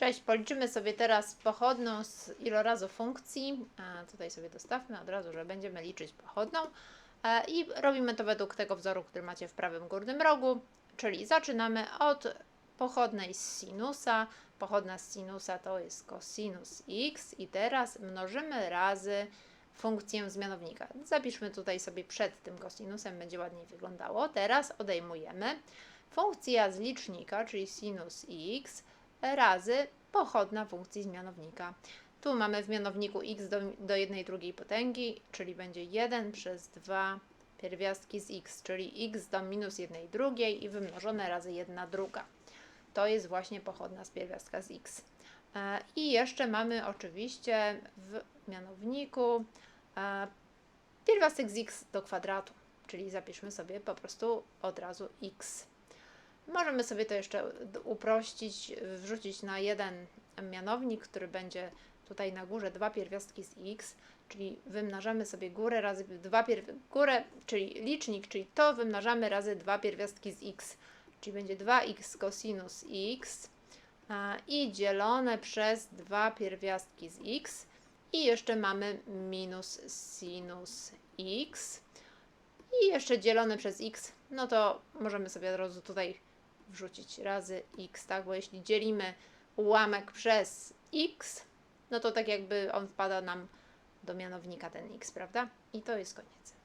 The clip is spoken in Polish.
Cześć, policzymy sobie teraz pochodną z ilorazu funkcji. A tutaj sobie dostawmy od razu, że będziemy liczyć pochodną. E, I robimy to według tego wzoru, który macie w prawym górnym rogu. Czyli zaczynamy od pochodnej z sinusa. Pochodna z sinusa to jest cosinus x i teraz mnożymy razy funkcję zmianownika. Zapiszmy tutaj sobie przed tym cosinusem, będzie ładniej wyglądało. Teraz odejmujemy funkcja z licznika, czyli sinus x razy pochodna funkcji zmianownika. Tu mamy w mianowniku x do, do 1 drugiej potęgi, czyli będzie 1 przez 2 pierwiastki z x, czyli x do minus 1 drugiej i wymnożone razy 1 druga. To jest właśnie pochodna z pierwiastka z x. E, I jeszcze mamy oczywiście w mianowniku e, pierwiastek z x do kwadratu, czyli zapiszmy sobie po prostu od razu x. Możemy sobie to jeszcze uprościć, wrzucić na jeden mianownik, który będzie tutaj na górze dwa pierwiastki z x, czyli wymnażamy sobie górę razy dwa górę, czyli licznik, czyli to wymnażamy razy dwa pierwiastki z x, czyli będzie 2x cosinus x i dzielone przez dwa pierwiastki z x. I jeszcze mamy minus sinus x. I jeszcze dzielone przez x, no to możemy sobie od razu tutaj wrzucić razy x, tak? Bo jeśli dzielimy ułamek przez x, no to tak jakby on wpada nam do mianownika ten x, prawda? I to jest koniec.